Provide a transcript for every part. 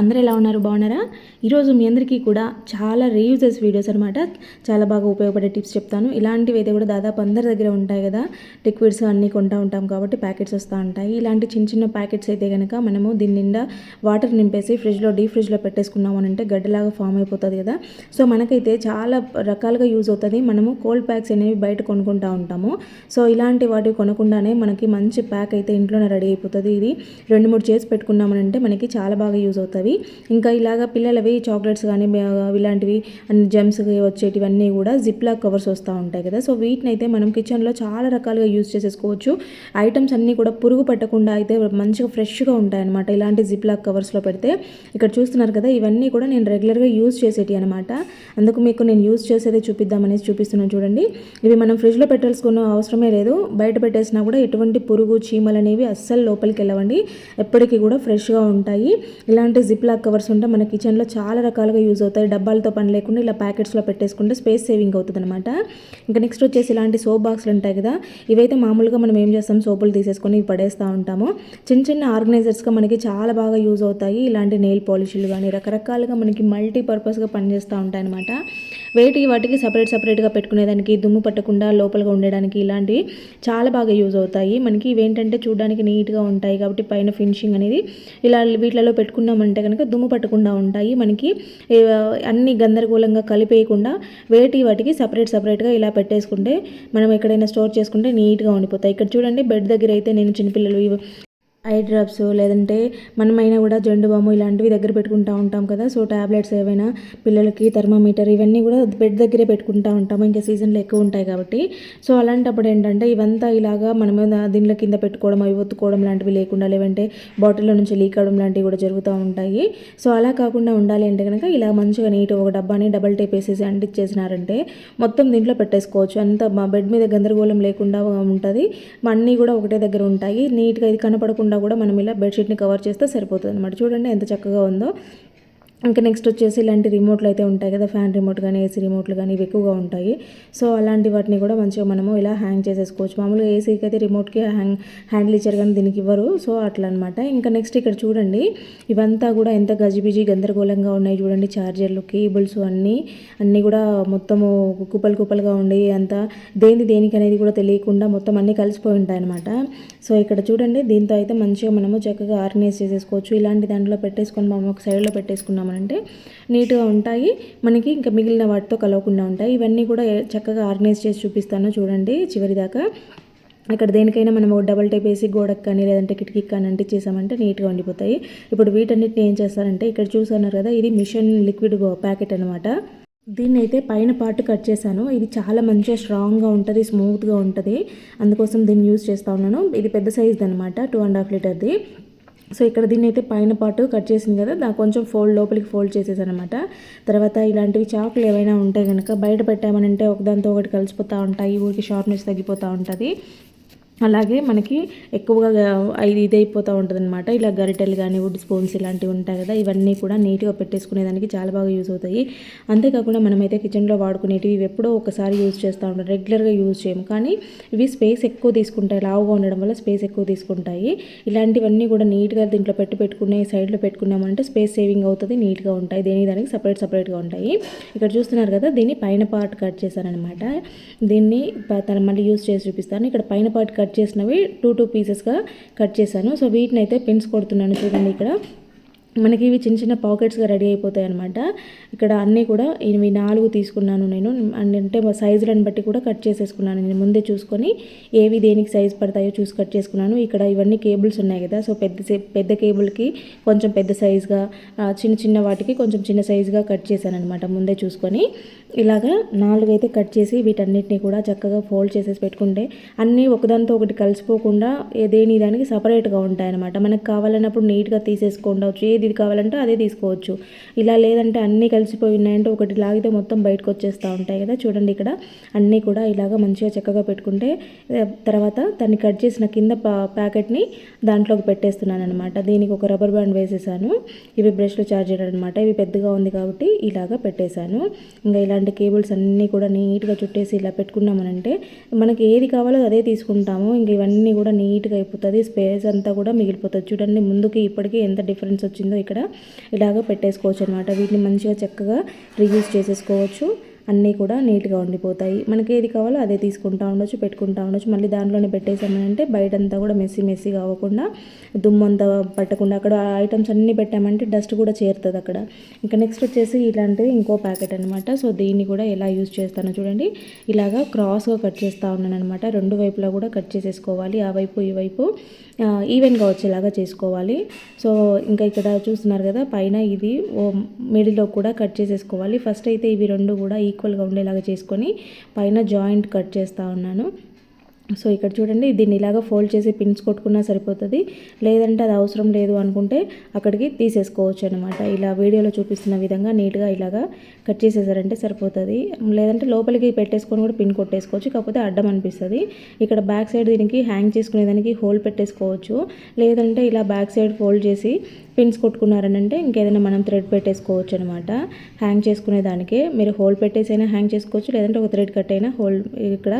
అందరూ ఎలా ఉన్నారు? బాగున్నారా? ఈరోజు మీ అందరికీ కూడా చాలా రీయూజెస్ వీడియోస్ అనమాట చాలా బాగా ఉపయోగపడే టిప్స్ చెప్తాను. ఇలాంటివి అయితే కూడా దాదాపు అందరి దగ్గర ఉంటాయి కదా. లిక్విడ్స్ అన్నీ కొంటూ ఉంటాం కాబట్టి ప్యాకెట్స్ వస్తూ ఉంటాయి. ఇలాంటి చిన్న చిన్న ప్యాకెట్స్ అయితే కనుక మనము దీని నిండా వాటర్ నింపేసి ఫ్రిడ్జ్లో డీప్ ఫ్రిడ్జ్లో పెట్టేసుకున్నాం అని అంటే గడ్డలాగా ఫామ్ అయిపోతుంది కదా. సో మనకైతే చాలా రకాలుగా యూజ్ అవుతుంది. మనము కోల్డ్ ప్యాక్స్ అనేవి బయట కొనుక్కుంటూ ఉంటాము. సో ఇలాంటి వాటివి కొనకుండానే మనకి మంచి ప్యాక్ అయితే ఇంట్లోనే రెడీ అయిపోతుంది. ఇది రెండు మూడు చేసి పెట్టుకున్నామనంటే మనకి చాలా బాగా యూజ్ అవుతుంది ఇంకా ఇలాగ పిల్లలవి చాక్లెట్స్ కానీ ఇలాంటివి జెమ్స్ వచ్చేటివన్నీ కూడా జిప్ లాక్ కవర్స్ వస్తూ ఉంటాయి కదా. సో వీటిని అయితే మనం కిచెన్లో చాలా రకాలుగా యూజ్ చేసేసుకోవచ్చు. ఐటమ్స్ అన్నీ కూడా పురుగు పట్టకుండా అయితే మంచిగా ఫ్రెష్గా ఉంటాయన్నమాట. ఇలాంటి జిప్ లాక్ కవర్స్లో పెడితే ఇక్కడ చూస్తున్నారు కదా ఇవన్నీ కూడా నేను రెగ్యులర్గా యూజ్ చేసేటి అనమాట అందుకు మీకు నేను యూజ్ చేసేది చూపిద్దామనేసి చూపిస్తున్నాను చూడండి. ఇవి మనం ఫ్రిడ్జ్లో పెట్టాల్సుకున్న అవసరమే లేదు. బయట పెట్టేసినా కూడా ఎటువంటి పురుగు చీమలు అనేవి అస్సలు లోపలికి వెళ్ళవండి. ఎప్పటికీ కూడా ఫ్రెష్గా ఉంటాయి. ఇలాంటి జిప్ లాక్ కవర్స్ ఉంటే మన కిచెన్లో చాలా రకాలుగా యూజ్ అవుతాయి. డబ్బాలతో పని లేకుండా ఇలా ప్యాకెట్స్లో పెట్టేసుకుంటే స్పేస్ సేవింగ్ అవుతుంది అనమాట ఇంకా నెక్స్ట్ వచ్చేసి ఇలాంటి సోప్ బాక్స్లు ఉంటాయి కదా ఇవైతే మామూలుగా మనం ఏం చేస్తాం? సోపులు తీసేసుకొని పడేస్తూ ఉంటాము. చిన్న చిన్న ఆర్గనైజర్స్గా మనకి చాలా బాగా యూజ్ అవుతాయి. ఇలాంటి నెయిల్ పాలిష్లు కానీ రకరకాలుగా మనకి మల్టీపర్పస్గా పనిచేస్తూ ఉంటాయి అనమాట వేటి వాటికి సపరేట్ సపరేట్గా పెట్టుకునేదానికి దుమ్ము పట్టకుండా లోపలగా ఉండడానికి ఇలాంటివి చాలా బాగా యూజ్ అవుతాయి. మనకి ఇవేంటంటే చూడడానికి నీట్గా ఉంటాయి కాబట్టి పైన ఫినిషింగ్ అనేది ఇలా వీటిలలో పెట్టుకున్నామంటే కనుక దుమ్ము పట్టకుండా ఉంటాయి. మనకి అన్ని గందరగోళంగా కలిపేయకుండా వేటి వాటికి సపరేట్ సపరేట్గా ఇలా పెట్టేసుకుంటే మనం ఎక్కడైనా స్టోర్ చేసుకుంటే నీట్గా ఉండిపోతాయి. ఇక్కడ చూడండి బెడ్ దగ్గర అయితే నేను చిన్నపిల్లలు ఐ డ్రాప్స్ లేదంటే మనమైనా కూడా జండు బాము ఇలాంటివి దగ్గర పెట్టుకుంటూ ఉంటాం కదా. సో ట్యాబ్లెట్స్ ఏవైనా పిల్లలకి థర్మామీటర్ ఇవన్నీ కూడా బెడ్ దగ్గరే పెట్టుకుంటూ ఉంటాము. ఇంకా సీజన్లో ఎక్కువ ఉంటాయి కాబట్టి. సో అలాంటప్పుడు ఏంటంటే ఇవంతా ఇలాగా మనము దీనిలో కింద పెట్టుకోవడం అవి ఒత్తుకోవడం లాంటివి లేకుండా లేవంటే బాటిల్లో నుంచి లీక్ అవడం లాంటివి కూడా జరుగుతూ ఉంటాయి. సో అలా కాకుండా ఉండాలి అంటే కనుక ఇలా మంచిగా నీట్ ఒక డబ్బాని డబల్ టేప్ వేసేసి అంటించేసినారంటే మొత్తం దీంట్లో పెట్టేసుకోవచ్చు. అంత మా బెడ్ మీద గందరగోళం లేకుండా ఉంటుంది. అన్నీ కూడా ఒకటే దగ్గర ఉంటాయి. నీట్గా ఇది కనపడకుండా కూడా మనం ఇలా బెడ్షీట్ని కవర్ చేస్తే సరిపోతుంది అనమాట చూడండి ఎంత చక్కగా ఉందో. ఇంకా నెక్స్ట్ వచ్చేసి ఇలాంటి రిమోట్లు అయితే ఉంటాయి కదా ఫ్యాన్ రిమోట్ కానీ ఏసీ రిమోట్లు కానీ ఇవి ఎక్కువగా ఉంటాయి. సో అలాంటి వాటిని కూడా మంచిగా మనము ఇలా హ్యాంగ్ చేసేసుకోవచ్చు. మామూలుగా ఏసీకి అయితే రిమోట్కి హ్యాంగ్ హ్యాండిల్ ఇచ్చారు కానీ దీనికి ఇవ్వరు. సో అట్లా అనమాట ఇంకా నెక్స్ట్ ఇక్కడ చూడండి. ఇవంతా కూడా ఎంత గజిబిజి గందరగోళంగా ఉన్నాయి చూడండి. ఛార్జర్లు కేబుల్స్ అన్నీ అన్నీ కూడా మొత్తము కుప్పలు కుప్పలుగా ఉండి అంతా దేని దేనికి అనేది కూడా తెలియకుండా మొత్తం అన్నీ కలిసిపోయి ఉంటాయి అనమాట సో ఇక్కడ చూడండి. దీంతో అయితే మంచిగా మనము చక్కగా ఆర్గనైజ్ చేసేసుకోవచ్చు. ఇలాంటి దాంట్లో పెట్టేసుకొని మనం ఒక సైడ్లో పెట్టేసుకున్నాము అంటే నీట్గా ఉంటాయి. మనకి ఇంకా మిగిలిన వాటితో కలవకుండా ఉంటాయి. ఇవన్నీ కూడా చక్కగా ఆర్గనైజ్ చేసి చూపిస్తాను చూడండి చివరి దాకా. ఇక్కడ దేనికైనా మనం డబల్ టైప్ వేసి గోడకు కానీ లేదంటే కిటికీకి కానీ అంటించేసామంటే నీట్గా ఉండిపోతాయి. ఇప్పుడు వీటన్నిటిని ఏం చేస్తారంటే ఇక్కడ చూసన్నారు కదా ఇది మిషన్ లిక్విడ్ ప్యాకెట్ అనమాట దీన్ని అయితే పైన పార్ట్ కట్ చేశాను. ఇది చాలా మంచిగా స్ట్రాంగ్గా ఉంటుంది స్మూత్గా ఉంటుంది. అందుకోసం దీన్ని యూజ్ చేస్తూ ఉన్నాను. ఇది పెద్ద సైజ్ది అనమాట టూ అండ్ హాఫ్ లీటర్ది. సో ఇక్కడ దీన్ని అయితే పైన పాటు కట్ చేసింది కదా దాని కొంచెం ఫోల్డ్ లోపలికి ఫోల్డ్ చేసేసానమాట తర్వాత ఇలాంటివి చాకులు ఏవైనా ఉంటే కనుక బయట పెట్టామనంటే ఒకదాంతో ఒకటి కలిసిపోతూ ఉంటాయి ఊరికి షార్ప్నెస్ తగ్గిపోతూ ఉంటుంది. అలాగే మనకి ఎక్కువగా ఇది ఇదైపోతూ ఉంటుంది అనమాట ఇలా గరిటెలు కానీ వుడ్ స్పూన్స్ ఇలాంటివి ఉంటాయి కదా ఇవన్నీ కూడా నీట్గా పెట్టేసుకునేదానికి చాలా బాగా యూజ్ అవుతాయి. అంతేకాకుండా మనమైతే కిచెన్లో వాడుకునేటివి ఇవి ఎప్పుడో ఒకసారి యూజ్ చేస్తూ ఉంటాం రెగ్యులర్గా యూజ్ చేయము. కానీ ఇవి స్పేస్ ఎక్కువ తీసుకుంటాయి లావుగా ఉండడం వల్ల స్పేస్ ఎక్కువ తీసుకుంటాయి. ఇలాంటివన్నీ కూడా నీట్గా దీంట్లో పెట్టి పెట్టుకునే సైడ్లో పెట్టుకున్నామంటే స్పేస్ సేవింగ్ అవుతుంది నీట్గా ఉంటాయి. దేని దానికి సపరేట్ సపరేట్గా ఉంటాయి. ఇక్కడ చూస్తున్నారు కదా దీన్ని పైన పార్ట్ కట్ చేశానమాట దీన్ని మళ్ళీ యూజ్ చేసి చూపిస్తాను. ఇక్కడ పైన పార్ట్ కట్ కట్ చేసినవి టూ టూ పీసెస్గా కట్ చేశాను. సో వీటిని అయితే పిన్స్ కొడుతున్నాను చూడండి ఇక్కడ. మనకి ఇవి చిన్న చిన్న పాకెట్స్గా రెడీ అయిపోతాయి అనమాట ఇక్కడ అన్నీ కూడా ఇవి నాలుగు తీసుకున్నాను నేను. అంటే సైజులను బట్టి కూడా కట్ చేసేసుకున్నాను. నేను ముందే చూసుకొని ఏవి దేనికి సైజ్ పడతాయో చూసి కట్ చేసుకున్నాను. ఇక్కడ ఇవన్నీ కేబుల్స్ ఉన్నాయి కదా. సో పెద్ద పెద్ద కేబుల్కి కొంచెం పెద్ద సైజుగా చిన్న చిన్న వాటికి కొంచెం చిన్న సైజుగా కట్ చేశాను అనమాట ముందే చూసుకొని. ఇలాగా నాలుగు అయితే కట్ చేసి వీటన్నిటిని కూడా చక్కగా ఫోల్డ్ చేసేసి పెట్టుకుంటే అన్నీ ఒకదానితో ఒకటి కలిసిపోకుండా దేని దానికి సపరేట్గా ఉంటాయన్నమాట. మనకు కావాలన్నప్పుడు నీట్గా తీసేసుకోండవచ్చు ఏది ఇది కావాలంటే అదే తీసుకోవచ్చు. ఇలా లేదంటే అన్నీ కలిసిపోయి ఉన్నాయంటే ఒకటి లాగితే మొత్తం బయటకు వచ్చేస్తూ ఉంటాయి కదా. చూడండి ఇక్కడ అన్నీ కూడా ఇలాగ మంచిగా చక్కగా పెట్టుకుంటే తర్వాత దాన్ని కట్ చేసిన కింద ప్యాకెట్ని దాంట్లోకి పెట్టేస్తున్నాను అనమాట దీనికి ఒక రబ్బర్ బ్యాండ్ వేసేసాను. ఇవి బ్రష్లు చార్జర్ అనమాట ఇవి పెద్దగా ఉంది కాబట్టి ఇలాగ పెట్టేశాను. ఇంకా ఇలాంటి ఇలాంటి కేబుల్స్ అన్నీ కూడా నీట్గా చుట్టేసి ఇలా పెట్టుకున్నామనంటే మనకి ఏది కావాలో అదే తీసుకుంటాము. ఇంక ఇవన్నీ కూడా నీట్గా అయిపోతుంది. స్పేస్ అంతా కూడా మిగిలిపోతుంది. చూడండి ముందుకి ఇప్పటికీ ఎంత డిఫరెన్స్ వచ్చిందో ఇక్కడ ఇలాగ పెట్టేసుకోవచ్చు అనమాట వీటిని మంచిగా చక్కగా రీయూజ్ చేసేసుకోవచ్చు. అన్నీ కూడా నీట్గా ఉండిపోతాయి. మనకి ఏది కావాలో అదే తీసుకుంటా ఉండొచ్చు పెట్టుకుంటా ఉండొచ్చు. మళ్ళీ దాంట్లోనే పెట్టేసామంటే బయటంతా కూడా మెస్సీ మెస్సీగా అవ్వకుండా దుమ్ము అంతా పట్టకుండా అక్కడ ఐటమ్స్ అన్నీ పెట్టామంటే డస్ట్ కూడా చేరుతుంది అక్కడ. ఇంకా నెక్స్ట్ వచ్చేసి ఇలాంటిది ఇంకో ప్యాకెట్ అనమాట సో దీన్ని కూడా ఎలా యూజ్ చేస్తానో చూడండి. ఇలాగా క్రాస్గా కట్ చేస్తూ ఉన్నాను అనమాట రెండు వైపులా కూడా కట్ చేసేసుకోవాలి. ఆ వైపు ఈ వైపు ఈవెన్గా వచ్చేలాగా చేసుకోవాలి. సో ఇంకా ఇక్కడ చూస్తున్నారు కదా పైన ఇది మిడిల్లో కూడా కట్ చేసేసుకోవాలి. ఫస్ట్ అయితే ఇవి రెండు కూడా ఈక్వల్గా ఉండేలాగా చేసుకొని పైన జాయింట్ కట్ చేస్తూ ఉన్నాను. సో ఇక్కడ చూడండి దీన్ని ఇలాగ ఫోల్డ్ చేసి పిన్స్ కొట్టుకున్నా సరిపోతుంది. లేదంటే అది అవసరం లేదు అనుకుంటే అక్కడికి తీసేసుకోవచ్చు అనమాట ఇలా వీడియోలో చూపిస్తున్న విధంగా నీట్గా ఇలాగా కట్ చేసేసారంటే సరిపోతుంది. లేదంటే లోపలికి పెట్టేసుకొని కూడా పిన్ కొట్టేసుకోవచ్చు కాకపోతే అడ్డం అనిపిస్తుంది. ఇక్కడ బ్యాక్ సైడ్ దీనికి హ్యాంగ్ చేసుకునేదానికి హోల్ పెట్టేసుకోవచ్చు. లేదంటే ఇలా బ్యాక్ సైడ్ ఫోల్డ్ చేసి పిన్స్ కొట్టుకున్నారనంటే ఇంకేదైనా మనం థ్రెడ్ పెట్టేసుకోవచ్చు అనమాట హ్యాంగ్ చేసుకునే దానికి మీరు హోల్ పెట్టేసైనా హ్యాంగ్ చేసుకోవచ్చు లేదంటే ఒక థ్రెడ్ కట్ అయినా హోల్ ఇక్కడ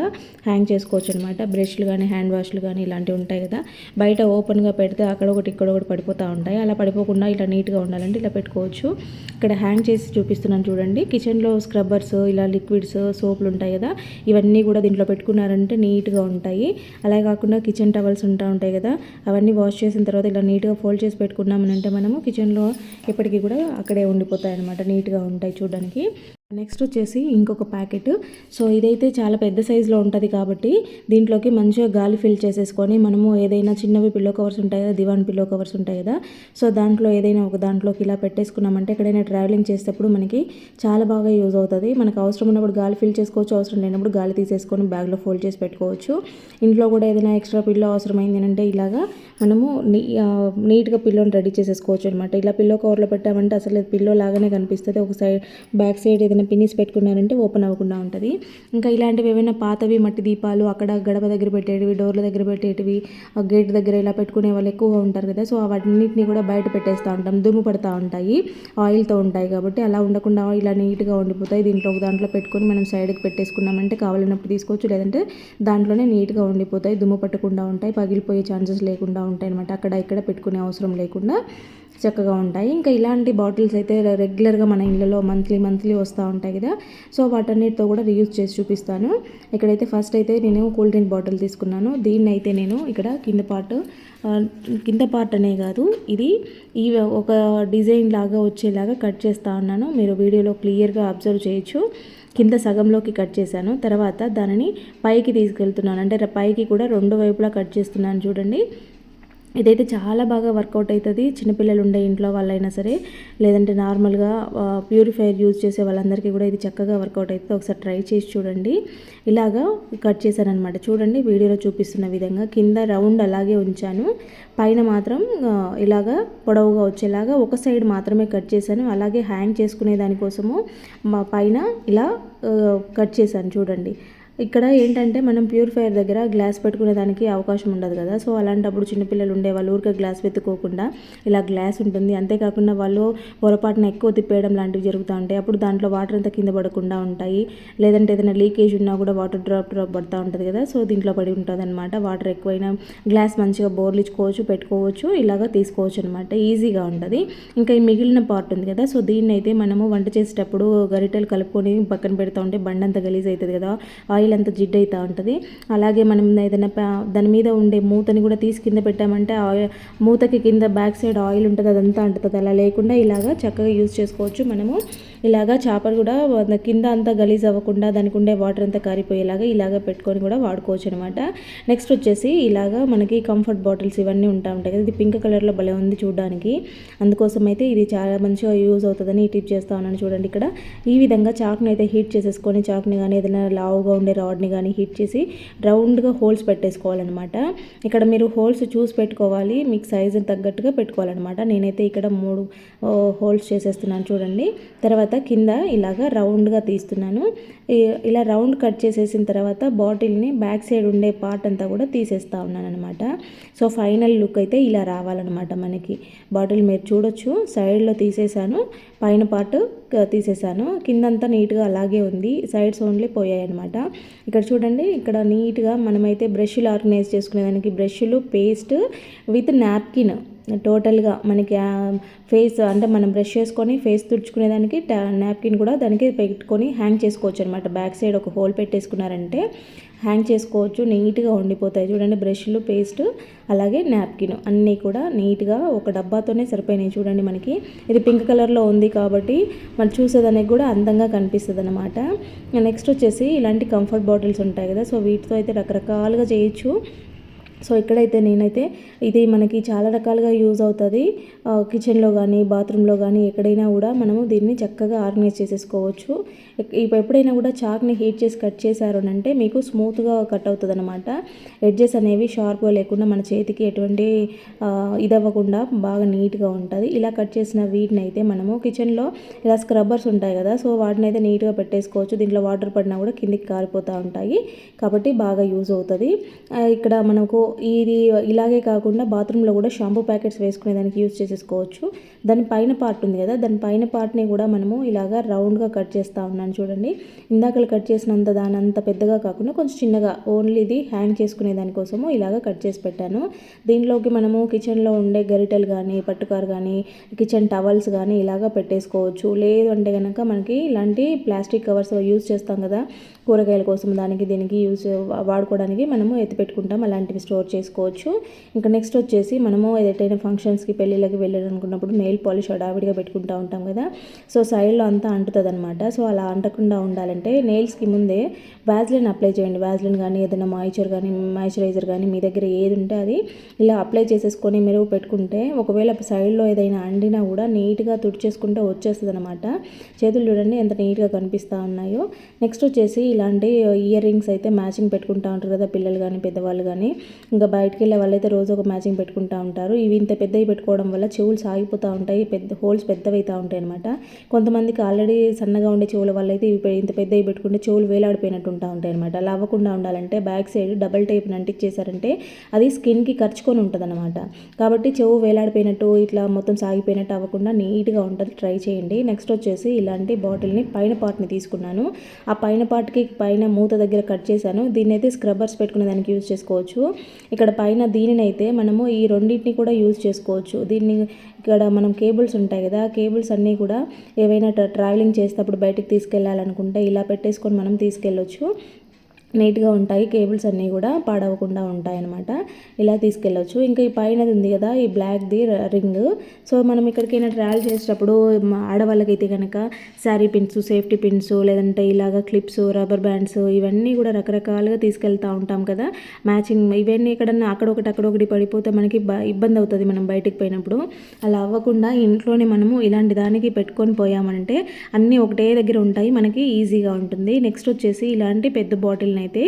హ్యాంగ్ చేసుకోవచ్చు అనమాట బ్రష్లు కానీ హ్యాండ్ వాష్లు కానీ ఇలాంటివి ఉంటాయి కదా. బయట ఓపెన్గా పెడితే అక్కడ ఒకటి ఇక్కడ ఒకటి పడిపోతూ ఉంటాయి. అలా పడిపోకుండా ఇలా నీట్గా ఉండాలంటే ఇలా పెట్టుకోవచ్చు. ఇక్కడ హ్యాంగ్ చేసి చూపిస్తున్నాను చూడండి. కిచెన్లో స్క్రబ్బర్స్ ఇలా లిక్విడ్స్ సోపులు ఉంటాయి కదా. ఇవన్నీ కూడా దీంట్లో పెట్టుకున్నారంటే నీట్గా ఉంటాయి. అలాగే కాకుండా కిచెన్ టవల్స్ ఉంటా ఉంటాయి కదా. అవన్నీ వాష్ చేసిన తర్వాత ఇలా నీట్గా ఫోల్డ్ చేసి పెట్టుకున్నామనంటే అంటే మనము కిచెన్లో ఎప్పటికీ కూడా అక్కడే ఉండిపోతాయి అనమాట నీట్గా ఉంటాయి చూడడానికి. నెక్స్ట్ వచ్చేసి ఇంకొక ప్యాకెట్. సో ఇదైతే చాలా పెద్ద సైజులో ఉంటుంది కాబట్టి దీంట్లోకి మంచిగా గాలి ఫిల్ చేసేసుకొని మనము ఏదైనా చిన్నవి పిల్లో కవర్స్ ఉంటాయి కదా దివాన్ పిల్లో కవర్స్ ఉంటాయి కదా సో దాంట్లో ఏదైనా ఒక దాంట్లోకి ఇలా పెట్టేసుకున్నామంటే ఎక్కడైనా ట్రావెలింగ్ చేసేటప్పుడు మనకి చాలా బాగా యూజ్ అవుతుంది. మనకు అవసరం ఉన్నప్పుడు గాలి ఫిల్ చేసుకోవచ్చు అవసరం లేనప్పుడు గాలి తీసేసుకొని బ్యాగ్లో ఫోల్డ్ చేసి పెట్టుకోవచ్చు. ఇంట్లో కూడా ఏదైనా ఎక్స్ట్రా పిల్లో అవసరమైంది అంటే ఇలాగా మనము నీట్గా పిల్లోని రెడీ చేసేసుకోవచ్చు అనమాట ఇలా పిల్లో కవర్లో పెట్టామంటే అసలు పిల్లో లాగానే కనిపిస్తుంది. ఒక సైడ్ బ్యాక్ సైడ్ ఏదైనా పిన్నిస్ పెట్టుకున్నారంటే ఓపెన్ అవ్వకుండా ఉంటుంది. ఇంకా ఇలాంటివి ఏమైనా పాతవి మట్టి దీపాలు అక్కడ గడప దగ్గర పెట్టేటివి డోర్ల దగ్గర పెట్టేటివి గేట్ దగ్గర ఇలా పెట్టుకునే వాళ్ళు ఎక్కువగా ఉంటారు కదా. సో అవన్నిటిని కూడా బయట పెట్టేస్తూ ఉంటాం. దుమ్ము పడుతూ ఉంటాయి. ఆయిల్తో ఉంటాయి కాబట్టి అలా ఉండకుండా ఇలా నీట్గా ఉండిపోతాయి. దీంట్లో ఒక దాంట్లో పెట్టుకొని మనం సైడ్కి పెట్టేసుకున్నామంటే కావాలన్నప్పుడు తీసుకోవచ్చు. లేదంటే దాంట్లోనే నీట్గా ఉండిపోతాయి. దుమ్ము పట్టకుండా ఉంటాయి. పగిలిపోయే ఛాన్సెస్ లేకుండా ఉంటాయి అనమాట అక్కడ ఇక్కడ పెట్టుకునే అవసరం లేకుండా. చక్కగా ఉంటాయి. ఇంకా ఇలాంటి బాటిల్స్ అయితే రెగ్యులర్గా మన ఇళ్ళలో మంత్లీ మంత్లీ వస్తూ ఉంటాయి కదా. సో వాటన్నిటితో కూడా రీయూజ్ చేసి చూపిస్తాను. ఇక్కడైతే ఫస్ట్ అయితే నేను కూల్ డ్రింక్ బాటిల్ తీసుకున్నాను. దీన్ని అయితే నేను ఇక్కడ కింద పార్ట్ కింద పార్ట్ అనే కాదు. ఇది ఈ ఒక డిజైన్ లాగా వచ్చేలాగా కట్ చేస్తూ ఉన్నాను. మీరు వీడియోలో క్లియర్గా అబ్జర్వ్ చేయొచ్చు. కింద సగంలోకి కట్ చేశాను. తర్వాత దానిని పైకి తీసుకెళ్తున్నాను. అంటే పైకి కూడా రెండు వైపులా కట్ చేస్తున్నాను చూడండి. ఇదైతే చాలా బాగా వర్కౌట్ అవుతుంది. చిన్నపిల్లలు ఉండే ఇంట్లో వాళ్ళైనా సరే లేదంటే నార్మల్గా ప్యూరిఫైర్ యూజ్ చేసే వాళ్ళందరికీ కూడా ఇది చక్కగా వర్కౌట్ అవుతుంది. ఒకసారి ట్రై చేసి చూడండి. ఇలాగా కట్ చేశానమాట చూడండి వీడియోలో చూపిస్తున్న విధంగా కింద రౌండ్ అలాగే ఉంచాను. పైన మాత్రం ఇలాగా పొడవుగా వచ్చేలాగా ఒక సైడ్ మాత్రమే కట్ చేశాను. అలాగే హ్యాంగ్ చేసుకునే దానికోసము మా పైన ఇలా కట్ చేశాను చూడండి. ఇక్కడ ఏంటంటే మనం ప్యూరిఫైయర్ దగ్గర గ్లాస్ పెట్టుకునే దానికి అవకాశం ఉండదు కదా. సో అలాంటప్పుడు చిన్నపిల్లలు ఉండే వాళ్ళు ఊరికే గ్లాస్ వెతుక్కోకుండా ఇలా గ్లాస్ ఉంటుంది. అంతేకాకుండా వాళ్ళు పొరపాటున ఎక్కువ తిప్పేయడం లాంటివి జరుగుతూ ఉంటాయి. అప్పుడు దాంట్లో వాటర్ అంతా కింద పడకుండా ఉంటాయి. లేదంటే ఏదైనా లీకేజ్ ఉన్నా కూడా వాటర్ డ్రాప్ డ్రాప్ పడుతూ ఉంటుంది కదా. సో దీంట్లో పడి ఉంటుంది అనమాట వాటర్ ఎక్కువైనా గ్లాస్ మంచిగా బోర్లిచ్చుకోవచ్చు పెట్టుకోవచ్చు ఇలాగా తీసుకోవచ్చు అనమాట ఈజీగా ఉంటుంది. ఇంకా ఈ మిగిలిన పార్ట్ ఉంది కదా. సో దీన్ని అయితే మనము వంట చేసేటప్పుడు గరిటెలు కలుపుకొని పక్కన పెడతా ఉంటే బండంతా గలీజ్ అవుతుంది కదా. ఆయిల్ అంతా జిడ్ అవుతూ ఉంటుంది. అలాగే మనం ఏదైనా దాని మీద ఉండే మూతని కూడా తీసి కింద పెట్టామంటే ఆయిల్ మూతకి కింద బ్యాక్ సైడ్ ఆయిల్ ఉంటుంది అదంతా అంటుంది అలా లేకుండా ఇలాగా చక్కగా యూజ్ చేసుకోవచ్చు మనము. ఇలాగా చేపలు కూడా కింద అంతా గలీజ్ అవ్వకుండా దానికి ఉండే వాటర్ అంతా కారిపోయేలాగా ఇలాగ పెట్టుకొని కూడా వాడుకోవచ్చు అనమాట నెక్స్ట్ వచ్చేసి ఇలాగా మనకి కంఫర్ట్ బాటిల్స్ ఇవన్నీ ఉంటా ఉంటాయి కదా. ఇది పింక్ కలర్లో భలే ఉంది చూడడానికి. అందుకోసం అయితే ఇది చాలా మంచిగా యూజ్ అవుతుందని టిప్ చేస్తా ఉన్నాను చూడండి ఇక్కడ. ఈ విధంగా చాక్ని అయితే హీట్ చేసేసుకొని చాక్ని కానీ ఏదైనా లావుగా ఉండే రాడ్ని కానీ హీట్ చేసి రౌండ్గా హోల్స్ పెట్టేసుకోవాలన్నమాట. ఇక్కడ మీరు హోల్స్ చూసి పెట్టుకోవాలి. మీకు సైజు తగ్గట్టుగా పెట్టుకోవాలన్నమాట. నేనైతే ఇక్కడ మూడు హోల్స్ చేసేస్తున్నాను చూడండి. తర్వాత కింద ఇలాగ రౌండ్గా తీస్తున్నాను. ఇలా రౌండ్ కట్ చేసేసిన తర్వాత బాటిల్ని బ్యాక్ సైడ్ ఉండే పార్ట్ అంతా కూడా తీసేస్తా ఉన్నాను అనమాట సో ఫైనల్ లుక్ అయితే ఇలా రావాలన్నమాట మనకి. బాటిల్ మీరు చూడొచ్చు. సైడ్లో తీసేసాను. పైన పార్ట్ తీసేసాను. కిందంతా నీట్గా అలాగే ఉంది. సైడ్స్ ఓన్లీ పోయాయి అనమాట ఇక్కడ చూడండి ఇక్కడ నీట్గా మనమైతే బ్రష్లు ఆర్గనైజ్ చేసుకునేదానికి బ్రష్లు పేస్ట్ విత్ నాప్కిన్ టోటల్గా మనకి ఫేస్ అంటే మనం బ్రష్ చేసుకొని ఫేస్ తుడుచుకునేదానికి నాప్కిన్ కూడా దానికి పెట్టుకొని హ్యాంగ్ చేసుకోవచ్చు అనమాట బ్యాక్ సైడ్ ఒక హోల్ పెట్టేసుకున్నారంటే హ్యాంగ్ చేసుకోవచ్చు నీట్గా ఉండిపోతాయి. చూడండి బ్రష్లు పేస్ట్ అలాగే నాప్కిన్ అన్నీ కూడా నీట్గా ఒక డబ్బాతోనే సరిపోయినాయి చూడండి మనకి. ఇది పింక్ కలర్లో ఉంది కాబట్టి మనం చూసేదానికి కూడా అందంగా కనిపిస్తుంది అనమాట నెక్స్ట్ వచ్చేసి ఇలాంటి కంఫర్ట్ బాటిల్స్ ఉంటాయి కదా సో వీటితో అయితే రకరకాలుగా చేయొచ్చు. సో ఇక్కడైతే నేనైతే ఇది మనకి చాలా రకాలుగా యూజ్ అవుతుంది. కిచెన్లో కానీ బాత్రూంలో కానీ ఎక్కడైనా కూడా మనము దీన్ని చక్కగా ఆర్గనైజ్ చేసేసుకోవచ్చు. ఇప్పుడు ఎప్పుడైనా కూడా చాక్ని హీట్ చేసి కట్ చేశారు అంటే మీకు స్మూత్గా కట్ అవుతుంది అనమాట ఎడ్జెస్ అనేవి షార్ప్గా లేకుండా మన చేతికి ఎటువంటి ఇదవ్వకుండా బాగా నీట్గా ఉంటుంది. ఇలా కట్ చేసిన వీటిని అయితే మనము కిచెన్లో ఇలా స్క్రబ్బర్స్ ఉంటాయి కదా సో వాటిని అయితే నీట్గా పెట్టేసుకోవచ్చు. దీంట్లో వాటర్ పడినా కూడా కిందికి కారిపోతూ ఉంటాయి. కాబట్టి బాగా యూజ్ అవుతుంది. ఇక్కడ మనకు ఇది ఇలాగే కాకుండా బాత్రూంలో కూడా షాంపూ ప్యాకెట్స్ వేసుకునే దానికి యూజ్ చేసేసుకోవచ్చు. దాని పైన పార్ట్ ఉంది కదా దాని పైన పార్ట్ని కూడా మనము ఇలాగా రౌండ్గా కట్ చేస్తూ ఉన్నాను చూడండి. ఇందాకలు కట్ చేసినంత దాని అంత పెద్దగా కాకుండా కొంచెం చిన్నగా ఓన్లీ ఇది హ్యాంగ్ చేసుకునే దానికోసము ఇలాగ కట్ చేసి పెట్టాను. దీనిలోకి మనము కిచెన్లో ఉండే గరిటెలు కానీ పట్టుకారు కానీ కిచెన్ టవల్స్ కానీ ఇలాగ పెట్టేసుకోవచ్చు. లేదు అంటే కనుక మనకి ఇలాంటి ప్లాస్టిక్ కవర్స్ యూజ్ చేస్తాం కదా కూరగాయల కోసం దానికి దీనికి యూజ్ వాడుకోవడానికి మనము ఎత్తి పెట్టుకుంటాం. అలాంటివి స్టోర్ చేసుకోవచ్చు. ఇంకా నెక్స్ట్ వచ్చేసి మనము ఏదైనా ఫంక్షన్స్కి పెళ్ళిళ్ళకి వెళ్ళాలనుకున్నప్పుడు నెయిల్ పాలిష్ హడావిడిగా పెట్టుకుంటూ ఉంటాం కదా. సో సైడ్లో అంతా అంటుతుంది అనమాట సో అలా అంటకుండా ఉండాలంటే నెయిల్స్కి ముందే వ్యాజ్లిన్ అప్లై చేయండి. వ్యాజ్లిన్ కానీ ఏదైనా మాయిశ్చర్ కానీ మాయిశ్చరైజర్ కానీ మీ దగ్గర ఏది ఉంటే అది ఇలా అప్లై చేసేసుకొని మెరుగు పెట్టుకుంటే ఒకవేళ సైడ్లో ఏదైనా అండినా కూడా నీట్గా తుడిచేసుకుంటే వచ్చేస్తుంది అనమాట చేతులు చూడండి ఎంత నీట్గా కనిపిస్తూ ఉన్నాయో. నెక్స్ట్ వచ్చేసి ఇలాంటి ఇయర్ రింగ్స్ అయితే మ్యాచింగ్ పెట్టుకుంటూ ఉంటారు కదా పిల్లలు కానీ పెద్దవాళ్ళు కానీ ఇంకా బయటికి వెళ్ళే వాళ్ళైతే రోజు ఒక మ్యాచింగ్ పెట్టుకుంటూ ఉంటారు. ఇవి ఇంత పెద్దవి పెట్టుకోవడం వల్ల చెవులు సాగిపోతూ ఉంటాయి పెద్ద హోల్స్ పెద్దవైతూ ఉంటాయి అనమాట కొంతమందికి ఆల్రెడీ సన్నగా ఉండే చెవుల వల్ల అయితే ఇవి ఇంత పెద్దవి పెట్టుకుంటే చెవులు వేలాడిపోయినట్టు ఉంటా ఉంటాయి అనమాట అలా అవ్వకుండా ఉండాలంటే బ్యాక్ సైడ్ డబల్ టైప్ అంటించేశారంటే అది స్కిన్కి ఖర్చుకొని ఉంటుంది అనమాట కాబట్టి చెవు వేలాడిపోయినట్టు ఇట్లా మొత్తం సాగిపోయినట్టు అవ్వకుండా నీట్గా ఉంటుంది. ట్రై చేయండి. నెక్స్ట్ వచ్చేసి ఇలాంటి బాటిల్ని పైన పార్ట్ని తీసుకున్నాను. ఆ పైన పార్ట్కి పైన మూత దగ్గర కట్ చేశాను. దీన్ని అయితే స్క్రబ్బర్స్ పెట్టుకునే దానికి యూజ్ చేసుకోవచ్చు. ఇక్కడ పైన దీనిని అయితే మనము ఈ రెండింటిని కూడా యూజ్ చేసుకోవచ్చు. దీన్ని ఇక్కడ మనం కేబుల్స్ ఉంటాయి కదా కేబుల్స్ అన్నీ కూడా ఏవైనా ట్రా- ట్రావెలింగ్ చేసేటప్పుడు బయటకు తీసుకెళ్ళాలనుకుంటే ఇలా పెట్టేసుకొని మనం తీసుకెళ్ళొచ్చు. నీట్గా ఉంటాయి. కేబుల్స్ అన్నీ కూడా పాడవకుండా ఉంటాయి అన్నమాట ఇలా తీసుకెళ్ళొచ్చు. ఇంకా ఈ పైనది ఉంది కదా ఈ బ్లాక్ది రింగ్. సో మనం ఎక్కడికైనా ట్రావెల్ చేసేటప్పుడు ఆడవాళ్ళకైతే కనుక శారీ పిన్స్ సేఫ్టీ పిన్స్ లేదంటే ఇలాగ క్లిప్స్ రబ్బర్ బ్యాండ్స్ ఇవన్నీ కూడా రకరకాలుగా తీసుకెళ్తూ ఉంటాం కదా. మ్యాచింగ్ ఇవన్నీ ఎక్కడన్నా అక్కడ ఒకటి అక్కడ ఒకటి పడిపోతే మనకి ఇబ్బంది అవుతుంది మనం బయటికి పోయినప్పుడు. అలా అవ్వకుండా ఇంట్లోనే మనము ఇలాంటి దానికి పెట్టుకొని పోయామంటే అన్నీ ఒకటే దగ్గర ఉంటాయి. మనకి ఈజీగా ఉంటుంది. నెక్స్ట్ వచ్చేసి ఇలాంటి పెద్ద బాటిల్ని అయితే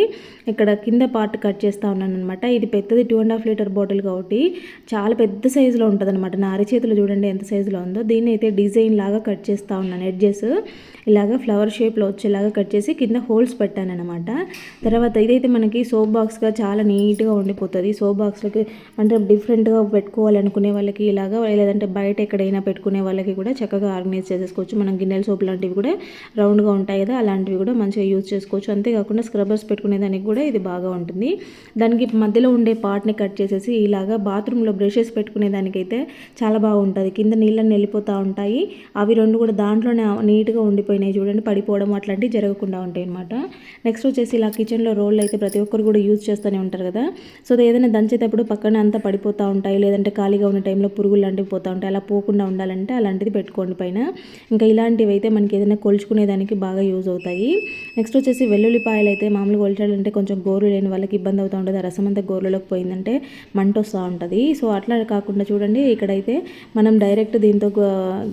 ఇక్కడ కింద పార్ట్ కట్ చేస్తూ ఉన్నాను అనమాట ఇది పెద్దది two and half litre bottle కాబట్టి చాలా పెద్ద సైజులో ఉంటుంది అనమాట నా అరిచేతులు చూడండి ఎంత సైజులో ఉందో. దీన్ని అయితే డిజైన్ లాగా కట్ చేస్తూ ఉన్నాను. ఎడ్జెస్ ఇలాగ ఫ్లవర్ షేప్లో వచ్చేలాగా కట్ చేసి కింద హోల్స్ పెట్టాను అనమాట తర్వాత ఇదైతే మనకి సోప్ బాక్స్గా చాలా నీట్గా ఉండిపోతుంది. సోప్ బాక్స్లకి అంటే డిఫరెంట్గా పెట్టుకోవాలనుకునే వాళ్ళకి ఇలాగా లేదంటే బయట ఎక్కడైనా పెట్టుకునే వాళ్ళకి కూడా చక్కగా ఆర్గనైజ్ చేసేసుకోవచ్చు. మనం గిన్నెల సోప్ లాంటివి కూడా రౌండ్గా ఉంటాయి కదా అలాంటివి కూడా మంచిగా యూజ్ చేసుకోవచ్చు. అంతేకాకుండా స్క్రబ్బర్స్ పెట్టుకునే దానికి కూడా ఇది బాగా ఉంటుంది. దానికి మధ్యలో ఉండే పార్ట్ని కట్ చేసేసి ఇలాగా బాత్రూంలో బ్రషెస్ పెట్టుకునే దానికైతే చాలా బాగుంటుంది. కింద నీళ్ళని వెళ్ళిపోతూ ఉంటాయి. అవి రెండు కూడా దాంట్లోనే నీట్గా ఉండిపోయినాయి చూడండి. పడిపోవడం అట్లాంటివి జరగకుండా ఉంటాయి అనమాట నెక్స్ట్ వచ్చేసి ఇలా కిచెన్లో రోళ్ళు అయితే ప్రతి ఒక్కరు కూడా యూజ్ చేస్తూనే ఉంటారు కదా. సో అది ఏదైనా దంచేటప్పుడు పక్కన అంతా పడిపోతూ ఉంటాయి. లేదంటే ఖాళీగా ఉన్న టైంలో పురుగులు లాంటివి పోతూ ఉంటాయి. అలా పోకుండా ఉండాలంటే అలాంటిది పెట్టుకోండి పైన. ఇంకా ఇలాంటివి అయితే మనకి ఏదైనా కొలుచుకునే దానికి బాగా యూజ్ అవుతాయి. నెక్స్ట్ వచ్చేసి వెల్లుల్లిపాయలు అయితే మా మామూలుగా ఒలిచాలంటే కొంచెం గోరు లేని వాళ్ళకి ఇబ్బంది అవుతూ ఉంటుంది. రసం అంతా గోరులోకి పోయిందంటే మంట వస్తూ ఉంటుంది. సో అట్లా కాకుండా చూడండి ఇక్కడైతే మనం డైరెక్ట్ దీంతో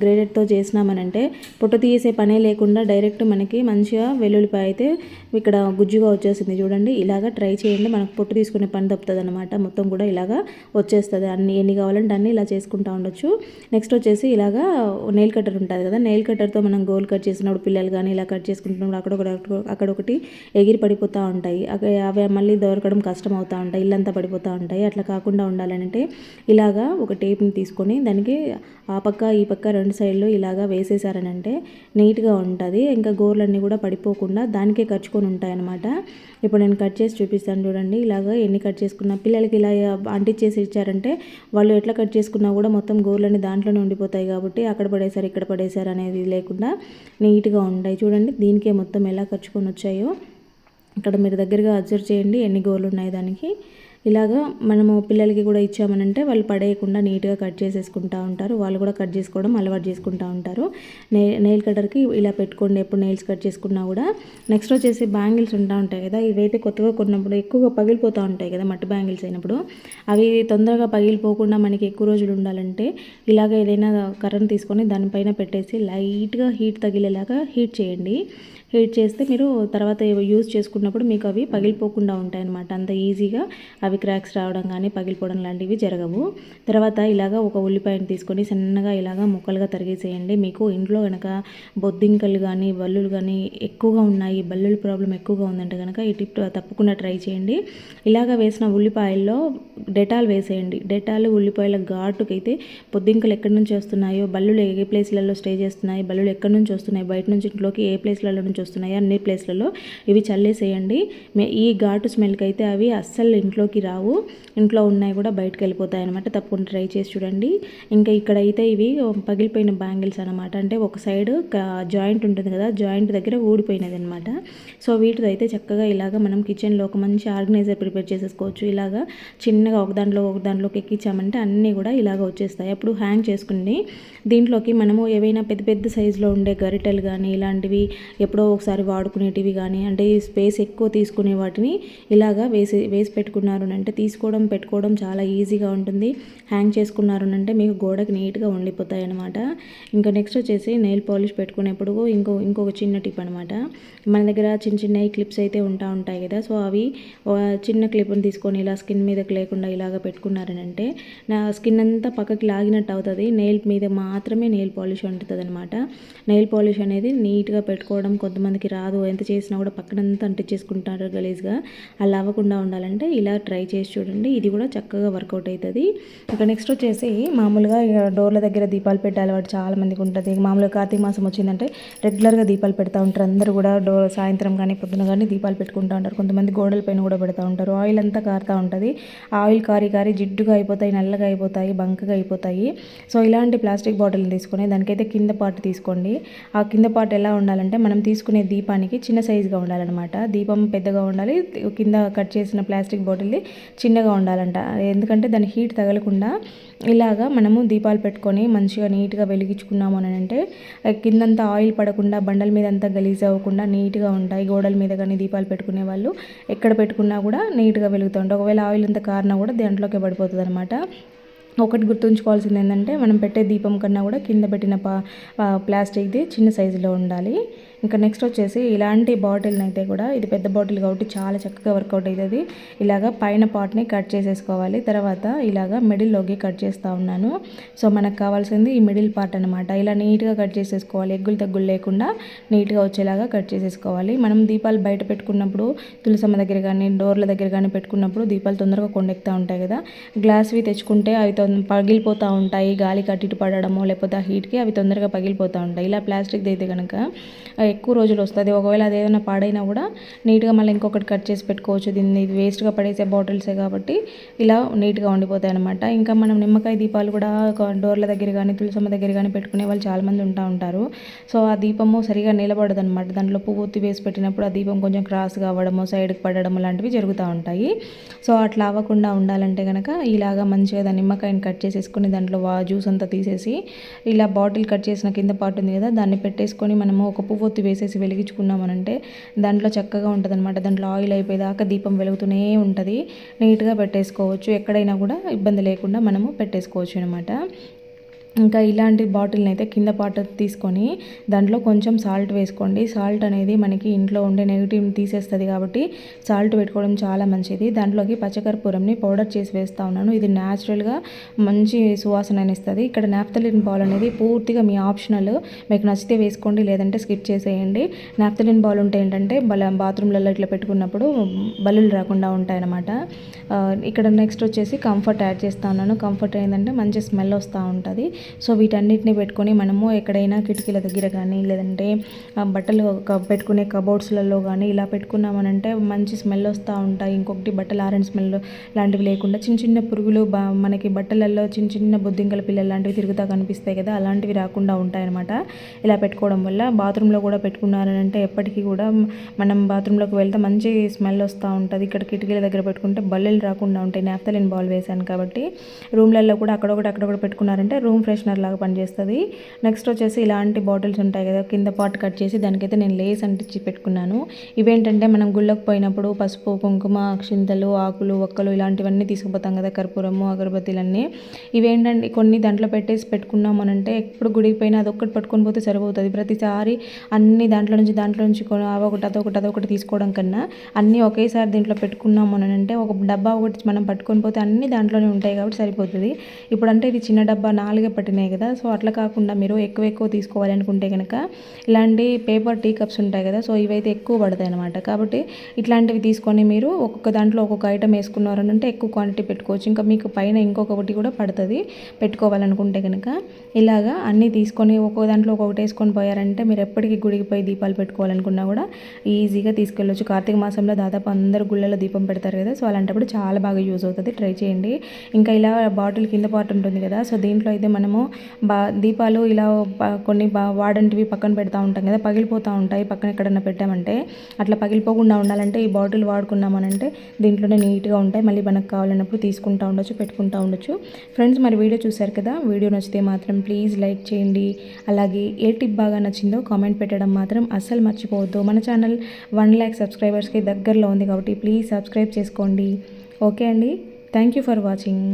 గ్రేడెడ్తో చేసినామనంటే పొట్టు తీసే పనే లేకుండా డైరెక్ట్ మనకి మంచిగా వెల్లుల్లిపాయ అయితే ఇక్కడ గుజ్జుగా వచ్చేసింది. చూడండి ఇలాగ ట్రై చేయండి. మనకు పొట్టు తీసుకునే పని తప్పుతుంది అనమాట మొత్తం కూడా ఇలాగా వచ్చేస్తుంది. అన్ని ఎన్ని కావాలంటే అన్ని ఇలా చేసుకుంటూ ఉండొచ్చు. నెక్స్ట్ వచ్చేసి ఇలాగా నెయిల్ కట్టర్ ఉంటుంది కదా నెయిల్ కట్టర్తో మనం గోల్ కట్ చేసినప్పుడు పిల్లలు కానీ ఇలా కట్ చేసుకుంటున్నప్పుడు అక్కడ ఒకటి అక్కడ ఒకటి ఎగిరి పడిపోతూ ఉంటాయి. అవి మళ్ళీ దొరకడం కష్టం అవుతూ ఉంటాయి. ఇల్లంతా పడిపోతూ ఉంటాయి. అట్లా కాకుండా ఉండాలంటే ఇలాగా ఒక టేప్ని తీసుకొని దానికి ఆ పక్క ఈ పక్క రెండు సైడ్లు ఇలాగా వేసేసారనంటే నీట్గా ఉంటుంది. ఇంకా గోర్లన్నీ కూడా పడిపోకుండా దానికే ఖర్చుకొని ఉంటాయన్నమాట. ఇప్పుడు నేను కట్ చేసి చూపిస్తాను చూడండి. ఇలాగ ఎన్ని కట్ చేసుకున్నా పిల్లలకి ఇలా అంటించేసి ఇచ్చారంటే వాళ్ళు ఎట్లా కట్ చేసుకున్నా కూడా మొత్తం గోర్లన్నీ దాంట్లోనే ఉండిపోతాయి కాబట్టి అక్కడ పడేసారు ఇక్కడ పడేసారు అనేది లేకుండా నీట్గా ఉంటాయి. చూడండి దీనికే మొత్తం ఎలా ఖర్చుకొని వచ్చాయో. ఇక్కడ మీరు దగ్గరగా అబ్జర్వ్ చేయండి ఎన్ని గోర్లు ఉన్నాయి దానికి. ఇలాగా మనము పిల్లలకి కూడా ఇచ్చామనంటే వాళ్ళు పడేయకుండా నీట్గా కట్ చేసేసుకుంటూ ఉంటారు. వాళ్ళు కూడా కట్ చేసుకోవడం అలవాటు చేసుకుంటూ ఉంటారు. నే నెయిల్ కటర్కి ఇలా పెట్టుకోండి ఎప్పుడు నెయిల్స్ కట్ చేసుకున్నా కూడా. నెక్స్ట్ వచ్చేసి బ్యాంగిల్స్ ఉంటా ఉంటాయి కదా ఇవైతే కొత్తగా కొన్నప్పుడు ఎక్కువగా పగిలిపోతూ ఉంటాయి కదా మట్టి బ్యాంగిల్స్ అయినప్పుడు. అవి తొందరగా పగిలిపోకుండా మనకి ఎక్కువ రోజులు ఉండాలంటే ఇలాగ ఏదైనా కరెంట్ తీసుకొని దానిపైన పెట్టేసి లైట్గా హీట్ తగిలేలాగా హీట్ చేయండి. హీట్ చేస్తే మీరు తర్వాత యూజ్ చేసుకున్నప్పుడు మీకు అవి పగిలిపోకుండా ఉంటాయన్నమాట. అంత ఈజీగా అవి క్రాక్స్ రావడం కానీ పగిలిపోవడం లాంటివి జరగవు. తర్వాత ఇలాగ ఒక ఉల్లిపాయను తీసుకొని సన్నగా ఇలాగ ముక్కలుగా తరిగేసేయండి. మీకు ఇంట్లో కనుక బొద్దింకలు కానీ బల్లులు కానీ ఎక్కువగా ఉన్నాయి బల్లుల ప్రాబ్లం ఎక్కువగా ఉందంటే కనుక ఈ టిప్ తప్పకుండా ట్రై చేయండి. ఇలాగ వేసిన ఉల్లిపాయల్లో డెటాల్ వేసేయండి. డెటాల్ ఉల్లిపాయల ఘాటుకైతే పొద్దింకలు ఎక్కడి నుంచి వస్తున్నాయో బల్లులు ఏ ప్లేస్లలో స్టే చేస్తున్నాయి బల్లులు ఎక్కడి నుంచి వస్తున్నాయి బయట నుంచి ఇంట్లోకి ఏ ప్లేస్లలో నుంచి వస్తున్నాయి అన్ని ప్లేస్లలో. ఇవి చల్లేసేయండి. ఈ ఘాటు స్మెల్కి అయితే అవి అస్సలు ఇంట్లోకి రావు. ఇంట్లో ఉన్నాయి కూడా బయటకు వెళ్ళిపోతాయి అనమాట తప్పకుండా ట్రై చేసి చూడండి. ఇంకా ఇక్కడైతే ఇవి పగిలిపోయిన బ్యాంగిల్స్ అనమాట అంటే ఒక సైడ్ జాయింట్ ఉంటుంది కదా జాయింట్ దగ్గర ఊడిపోయినది అనమాట సో వీటితో అయితే చక్కగా ఇలాగ మనం కిచెన్లో ఒక మంచి ఆర్గనైజర్ ప్రిపేర్ చేసేసుకోవచ్చు. ఇలాగా చిన్నగా ఒక దాంట్లో ఒక దాంట్లోకి ఎక్కించామంటే అన్నీ కూడా ఇలాగ వచ్చేస్తాయి. అప్పుడు హ్యాంగ్ చేసుకుని దీంట్లోకి మనము ఏవైనా పెద్ద పెద్ద సైజులో ఉండే గరిటెలు కానీ ఇలాంటివి ఎప్పుడో ఒకసారి వాడుకునేటివి కానీ అంటే స్పేస్ ఎక్కువ తీసుకునే వాటిని ఇలాగా వేసి వేసి పెట్టుకున్నారు అంటే తీసుకోవడం పెట్టుకోవడం చాలా ఈజీగా ఉంటుంది. హ్యాంగ్ చేసుకున్నారు అంటే మీకు గోడకి నీట్గా ఉండిపోతాయి అనమాట ఇంకా నెక్స్ట్ వచ్చేసి నెయిల్ పాలిష్ పెట్టుకునేప్పుడు ఇంకో ఇంకొక చిన్న టిప్ అనమాట మన దగ్గర చిన్న చిన్న క్లిప్స్ అయితే ఉంటా ఉంటాయి కదా సో అవి చిన్న క్లిప్ని తీసుకొని ఇలా స్కిన్ మీదకి లేకుండా ఇలాగ పెట్టుకున్నారనంటే నా స్కిన్ అంతా పక్కకి లాగినట్టు అవుతుంది. నెయిల్ మీద మాత్రమే నెయిల్ పాలిష్ ఉంటుంది అనమాట నెయిల్ పాలిష్ అనేది నీట్గా పెట్టుకోవడం కొంతమందికి రాదు. ఎంత చేసినా కూడా పక్కనంతా అంటించేసుకుంటారు గలీజ్గా. అలా అవ్వకుండా ఉండాలంటే ఇలా ట్రై చేసి చూడండి. ఇది కూడా చక్కగా వర్కౌట్ అవుతుంది ఇక నెక్స్ట్ వచ్చేసి మామూలుగా డోర్ల దగ్గర దీపాలు పెట్టే అలవాటు చాలా మందికి ఉంటుంది. మామూలుగా కార్తీక మాసం వచ్చిందంటే రెగ్యులర్గా దీపాలు పెడతా ఉంటారు. అందరూ కూడా డోర్ సాయంత్రం కానీ పొద్దున కానీ దీపాలు పెట్టుకుంటూ ఉంటారు. కొంతమంది గోడల పైన కూడా పెడతా ఉంటారు. ఆయిల్ అంతా కారుతూ ఉంటుంది. ఆయిల్ కారి కారి జిడ్డుగా అయిపోతాయి నల్లగా అయిపోతాయి బంకగా అయిపోతాయి. సో ఇలాంటి ప్లాస్టిక్ బాటిల్ని తీసుకొని దానికైతే కింద పార్ట్ తీసుకోండి. ఆ కింద పార్ట్ ఎలా ఉండాలంటే మనం తీసుకునే దీపానికి చిన్న సైజుగా ఉండాలన్నమాట. దీపం పెద్దగా ఉండాలి కింద కట్ చేసిన ప్లాస్టిక్ బాటిల్ది చిన్నగా ఉండాలంట. ఎందుకంటే దాని హీట్ తగలకుండా ఇలాగా మనము దీపాలు పెట్టుకొని మంచిగా నీట్గా వెలిగించుకున్నాము అని అంటే కిందంతా ఆయిల్ పడకుండా బండల మీద అంతా గలీజ్ అవ్వకుండా నీట్గా ఉంటాయి. గోడల మీద కానీ దీపాలు పెట్టుకునే వాళ్ళు ఎక్కడ పెట్టుకున్నా కూడా నీట్గా వెలుగుతూ ఉంటాయి ఒకవేళ ఆయిల్ అంతా కారినా కూడా దాంట్లోకి పడిపోతుంది అనమాట ఒకటి గుర్తుంచుకోవాల్సింది ఏంటంటే మనం పెట్టే దీపం కన్నా కూడా కింద పెట్టిన పా ప్లాస్టిక్ది చిన్న సైజులో ఉండాలి. ఇంకా నెక్స్ట్ వచ్చేసి ఇలాంటి బాటిల్ని అయితే కూడా ఇది పెద్ద బాటిల్ కాబట్టి చాలా చక్కగా వర్కౌట్ అవుతుంది ఇలాగ పైన పార్ట్ని కట్ చేసేసుకోవాలి. తర్వాత ఇలాగ మిడిల్లోకి కట్ చేస్తూ ఉన్నాను. సో మనకు కావాల్సింది ఈ మిడిల్ పార్ట్ అనమాట ఇలా నీట్గా కట్ చేసేసుకోవాలి. ఎగ్గులు తగ్గులు లేకుండా నీట్గా వచ్చేలాగా కట్ చేసేసుకోవాలి. మనం దీపాలు బయట పెట్టుకున్నప్పుడు తులసమ్మ దగ్గర కానీ డోర్ల దగ్గర కానీ పెట్టుకున్నప్పుడు దీపాలు తొందరగా కొండెక్తూ ఉంటాయి కదా. గ్లాస్వి తెచ్చుకుంటే అవి పగిలిపోతూ ఉంటాయి. గాలి కట్టిటు పడడము లేకపోతే ఆ హీట్కి అవి తొందరగా పగిలిపోతూ ఉంటాయి. ఇలా ప్లాస్టిక్ది అయితే కనుక ఎక్కువ రోజులు వస్తుంది. ఒకవేళ అది ఏదైనా పాడైనా కూడా నీట్గా మళ్ళీ ఇంకొకటి కట్ చేసి పెట్టుకోవచ్చు. దీన్ని వేస్ట్గా పడేసే బాటిల్సే కాబట్టి ఇలా నీట్గా ఉండిపోతాయి అనమాట ఇంకా మనం నిమ్మకాయ దీపాలు కూడా డోర్ల దగ్గర కానీ తులసమ్మ దగ్గర కానీ పెట్టుకునే వాళ్ళు చాలామంది ఉంటా ఉంటారు. సో ఆ దీపము సరిగా నిలబడదు అనమాట దాంట్లో పువ్వు వేసి పెట్టినప్పుడు ఆ దీపం కొంచెం క్రాస్గా అవ్వడము సైడ్కి పడడం లాంటివి జరుగుతూ ఉంటాయి. సో అట్లా అవ్వకుండా ఉండాలంటే కనుక ఇలాగా మంచిగా దాని నిమ్మకాయని కట్ చేసేసుకొని దాంట్లో జ్యూస్ అంతా తీసేసి ఇలా బాటిల్ కట్ చేసిన కింద పాటు ఉంది కదా దాన్ని పెట్టేసుకొని మనము ఒక పువ్వు వేసేసి వెలిగించుకున్నామనంటే దాంట్లో చక్కగా ఉంటుందన్నమాట. దాంట్లో ఆయిల్ అయిపోయేదాకా దీపం వెలుగుతూనే ఉంటుంది. నీట్గా పెట్టేసుకోవచ్చు. ఎక్కడైనా కూడా ఇబ్బంది లేకుండా మనము పెట్టేసుకోవచ్చు అనమాట ఇంకా ఇలాంటి బాటిల్ని అయితే కింద పాట తీసుకొని దాంట్లో కొంచెం సాల్ట్ వేసుకోండి. సాల్ట్ అనేది మనకి ఇంట్లో ఉండే నెగిటివ్ని తీసేస్తుంది కాబట్టి సాల్ట్ పెట్టుకోవడం చాలా మంచిది. దాంట్లోకి పచ్చకర్పూరంని పౌడర్ చేసి వేస్తూ ఉన్నాను. ఇది న్యాచురల్గా మంచి సువాసన ఇస్తుంది ఇక్కడ నాప్తలిన్ బాల్ అనేది పూర్తిగా మీ ఆప్షనల్. మీకు నచ్చితే వేసుకోండి లేదంటే స్కిప్ చేసేయండి. నాప్తలిన్ బాల్ ఉంటే ఏంటంటే బల బాత్రూమ్లలో ఇట్లా పెట్టుకున్నప్పుడు బల్లులు రాకుండా ఉంటాయన్నమాట. ఇక్కడ నెక్స్ట్ వచ్చేసి కంఫర్ట్ యాడ్ చేస్తా ఉన్నాను. కంఫర్ట్ ఏంటంటే మంచి స్మెల్ వస్తూ ఉంటుంది. సో వీటన్నిటిని పెట్టుకొని మనము ఎక్కడైనా కిటికీల దగ్గర కానీ లేదంటే బట్టలు పెట్టుకునే కబోర్డ్స్లలో కానీ ఇలా పెట్టుకున్నామనంటే మంచి స్మెల్ వస్తూ ఉంటాయి. ఇంకొకటి బట్టలు ఆరెంజ్ స్మెల్ లాంటివి లేకుండా చిన్న చిన్న పురుగులు మనకి బట్టలలో చిన్న చిన్న బొద్దింకల పిల్లలు లాంటివి తిరుగుతా కనిపిస్తాయి కదా అలాంటివి రాకుండా ఉంటాయన్నమాట. ఇలా పెట్టుకోవడం వల్ల బాత్రూంలో కూడా పెట్టుకున్నారనంటే ఎప్పటికీ కూడా మనం బాత్రూంలోకి వెళ్తే మంచి స్మెల్ వస్తూ ఉంటుంది. ఇక్కడ కిటికీల దగ్గర పెట్టుకుంటే బల్లెలు రాకుండా ఉంటాయి. నాఫ్తలిన్ బాల్ వేసాను కాబట్టి రూమ్లలో కూడా అక్కడొకటి అక్కడొకటి పెట్టుకున్నారంటే రూమ్ ఫ్రెష్ ఫ్రెషనర్ లాగా పనిచేస్తుంది. నెక్స్ట్ వచ్చేసి ఇలాంటి బాటిల్స్ ఉంటాయి కదా కింద పాట్ కట్ చేసి దానికైతే నేను లేస్ అంటించి పెట్టుకున్నాను. ఇవేంటంటే మనం గుళ్ళకు పోయినప్పుడు పసుపు కుంకుమ అక్షింతలు ఆకులు ఒక్కలు ఇలాంటివన్నీ తీసుకుపోతాం కదా కర్పూరము అగరబత్తిలన్నీ. ఇవేంటంటే కొన్ని దాంట్లో పెట్టేసి పెట్టుకున్నాం అనంటే ఎప్పుడు గుడికి పోయినా అదొక్కటి పట్టుకొని పోతే సరిపోతుంది. ప్రతిసారి అన్ని దాంట్లో నుంచి దాంట్లో నుంచి అదొకటి అదొకటి అదొకటి తీసుకోవడం కన్నా అన్నీ ఒకేసారి దీంట్లో పెట్టుకున్నాం అనంటే ఒక డబ్బా ఒకటి మనం పట్టుకొని పోతే అన్ని దాంట్లోనే ఉంటాయి కాబట్టి సరిపోతుంది. ఇప్పుడు అంటే ఇది చిన్న డబ్బా నాలుగే పట్టిన కదా. సో అట్లా కాకుండా మీరు ఎక్కువ ఎక్కువ తీసుకోవాలనుకుంటే కనుక ఇలాంటి పేపర్ టీ కప్స్ ఉంటాయి కదా. సో ఇవైతే ఎక్కువ పడతాయి అనమాట కాబట్టి ఇట్లాంటివి తీసుకొని మీరు ఒక్కొక్క దాంట్లో ఒక్కొక్క ఐటమ్ వేసుకున్నారని అంటే ఎక్కువ క్వాంటిటీ పెట్టుకోవచ్చు. ఇంకా మీకు పైన ఇంకొకటి కూడా పడుతుంది పెట్టుకోవాలనుకుంటే కనుక ఇలాగా అన్నీ తీసుకొని ఒక్కొక్క దాంట్లో ఒక్కొక్కటి వేసుకొని పోయారంటే మీరు ఎప్పటికీ గుడికి పోయి దీపాలు పెట్టుకోవాలనుకున్నా కూడా ఈజీగా తీసుకెళ్ళొచ్చు. కార్తీక మాసంలో దాదాపు అందరు గుళ్ళలో దీపం పెడతారు కదా. సో అలాంటప్పుడు చాలా బాగా యూజ్ అవుతుంది. ట్రై చేయండి. ఇంకా ఇలా బాటిల్ కింద పాటు ఉంటుంది కదా. సో దీంట్లో అయితే మనము బా దీపాలు ఇలా కొన్ని బా వాడంటివి పక్కన పెడతా ఉంటాం కదా పగిలిపోతూ ఉంటాయి. పక్కన ఎక్కడన్నా పెట్టామంటే అట్లా పగిలిపోకుండా ఉండాలంటే ఈ బాటిల్ వాడుకున్నామనంటే దీంట్లోనే నీట్గా ఉంటాయి. మళ్ళీ మనకు కావాలన్నప్పుడు తీసుకుంటూ ఉండొచ్చు పెట్టుకుంటూ ఉండొచ్చు. ఫ్రెండ్స్ మరి వీడియో చూశారు కదా? వీడియో నచ్చితే మాత్రం ప్లీజ్ లైక్ చేయండి. అలాగే ఏ టిప్ బాగా నచ్చిందో కామెంట్ పెట్టడం మాత్రం అస్సలు మర్చిపోవద్దు. మన ఛానల్ వన్ ల్యాక్ సబ్స్క్రైబర్స్కి దగ్గరలో ఉంది కాబట్టి ప్లీజ్ సబ్స్క్రైబ్ చేసుకోండి. ఓకే అండి. Thank you for watching.